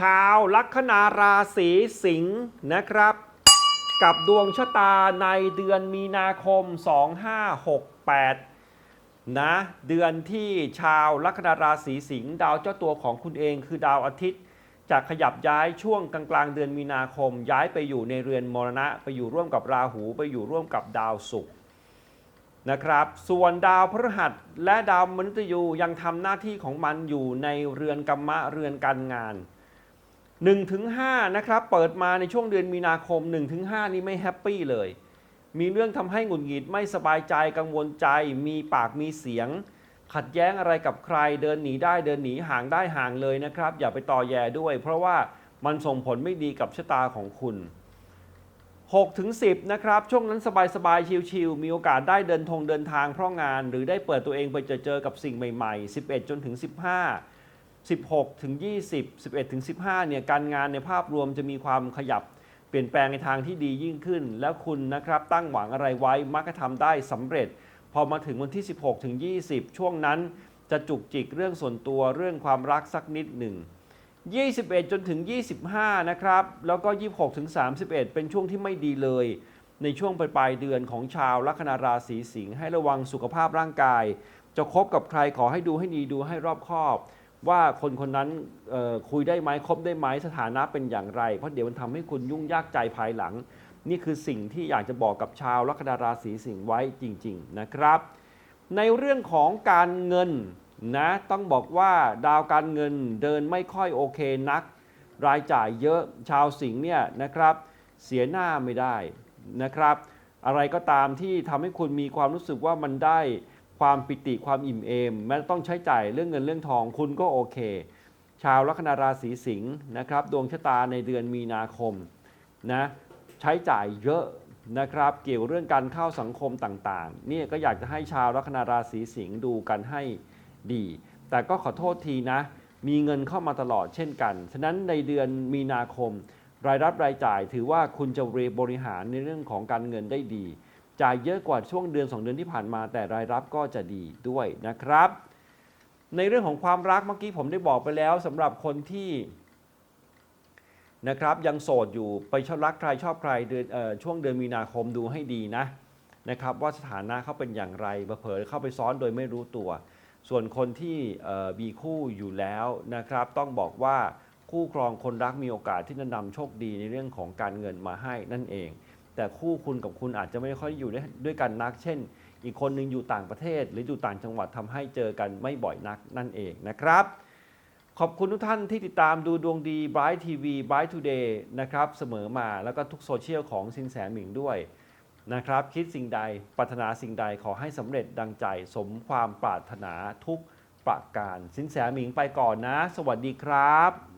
ชาวลัคนาราศีสิงห์นะครับ กับดวงชะตาในเดือนมีนาคม 2568 นะ เดือนที่ชาวลัคนาราศีสิงห์ดาวเจ้าตัวของคุณเองคือดาวอาทิตย์จะขยับย้ายช่วงกลางกลางๆเดือนมีนาคม ย้ายไปอยู่ในเรือนมรณะ ไปอยู่ร่วมกับราหูไปอยู่ร่วมกับดาวศุกร์นะครับ ส่วนดาวพฤหัสและดาวมนุษย์ยูยังทำหน้าที่ของมันอยู่ในเรือนกรรมะเรือนการงาน 1-5นะครับเปิดมาในช่วงเดือนมีนาคม 1-5 นี้ไม่แฮปปี้เลย มีเรื่องทำให้หงุดหงิดไม่สบายใจกังวลใจ มีปากมีเสียง ขัดแย้งอะไรกับใครเดินหนีได้เดินหนีห่างได้ห่างเลยนะครับ อย่าไปต่อแย่ด้วย เพราะว่ามันส่งผลไม่ดีกับชะตาของคุณ6ถึง10นะครับช่วงนั้นสบายๆชิลๆมีโอกาสได้เดินทงเดินทางเพราะงาน หรือได้เปิดตัวเองไปเจอเจอกับสิ่งใหม่ ๆ 11 จนถึง 15 16 ถึง 20 11 ถึง 15 เนี่ยการงานในภาพรวมจะมีความขยับเปลี่ยนแปลงในทางที่ดียิ่งขึ้น แล้วคุณนะครับตั้งหวังอะไรไว้มักจะทำได้สำเร็จ พอมาถึงวันที่ 16 ถึง 20 ช่วงนั้นจะจุกจิกเรื่องส่วนตัวเรื่องความรักสักนิดหนึ่ง 21 จนถึง 25 นะครับ แล้วก็ 26 ถึง 31 เป็นช่วงที่ไม่ดีเลย ในช่วงปลายเดือนของชาวลัคนาราศีสิงห์ให้ระวังสุขภาพร่างกาย จะคบกับใครขอให้ดูให้ดีดูให้รอบคอบ ว่าคนคนนั้นคุยได้ไหมคบได้ไหมสถานะเป็นอย่างไร เพราะเดี๋ยวมันทำให้คุณยุ่งยากใจภายหลัง นี่คือสิ่งที่อยากจะบอกกับชาวลัคนาราศีสิงห์ไว้จริง ๆนะครับ ในเรื่องของการเงินนะต้องบอกว่าดาวการเงินเดินไม่ค่อยโอเคนัก รายจ่ายเยอะชาวสิงห์เนี่ยนะครับ เสียหน้าไม่ได้นะครับ อะไรก็ตามที่ทำให้คุณมีความรู้สึกว่ามันได้ ความปิติความอิ่มเอมแม้ต้องใช้จ่ายเรื่องเงินเรื่องทองคุณก็โอเค ชาวลัคนาราศีสิงห์นะครับ ดวงชะตาในเดือนมีนาคมนะใช้จ่ายเยอะนะครับ เกี่ยวเรื่องการเข้าสังคมต่างๆ เนี่ยก็อยากจะให้ชาวลัคนาราศีสิงห์ดูกันให้ดี แต่ก็ขอโทษทีนะ มีเงินเข้ามาตลอดเช่นกัน ฉะนั้นในเดือนมีนาคม รายรับรายจ่ายถือว่าคุณจะบริหารในเรื่องของการเงินได้ดี จ่ายเยอะกว่าช่วงเดือน 2 เดือนที่ผ่านมา แต่รายรับก็จะดีด้วยนะครับ ในเรื่องของความรักเมื่อกี้ผมได้บอกไปแล้วสำหรับคนที่นะครับยังโสดอยู่ไปชอบรักใครชอบใครเดือนช่วงเดือนมีนาคมดูให้ดีนะนะครับว่าสถานะเขาเป็นอย่างไรเผลอเข้าไปซ้อนโดยไม่รู้ตัว ส่วนคนที่มีคู่อยู่แล้วนะครับ ต้องบอกว่าคู่ครองคนรักมีโอกาสที่จะนำโชคดีในเรื่องของการเงินมาให้นั่นเอง แต่คู่คุณกับคุณอาจจะไม่ค่อยอยู่ด้วยกันนัก เช่น อีกคนหนึงอยู่ต่างประเทศ หรืออยู่ต่างจังหวัดทำให้เจอกันไม่บ่อยนักนั่นเองนะครับ ขอบคุณทุกท่านที่ติดตามดูดวงดี Bright TV Bright Today นะครับเสมอมาแล้วก็ทุกโซเชียลของสินแสหมิงด้วยนะครับ คิดสิ่งใดปรารถนาสิ่งใดขอให้สำเร็จดังใจ สมความปรารถนาทุกประการสินแสหมิงไปก่อนนะ สวัสดีครับ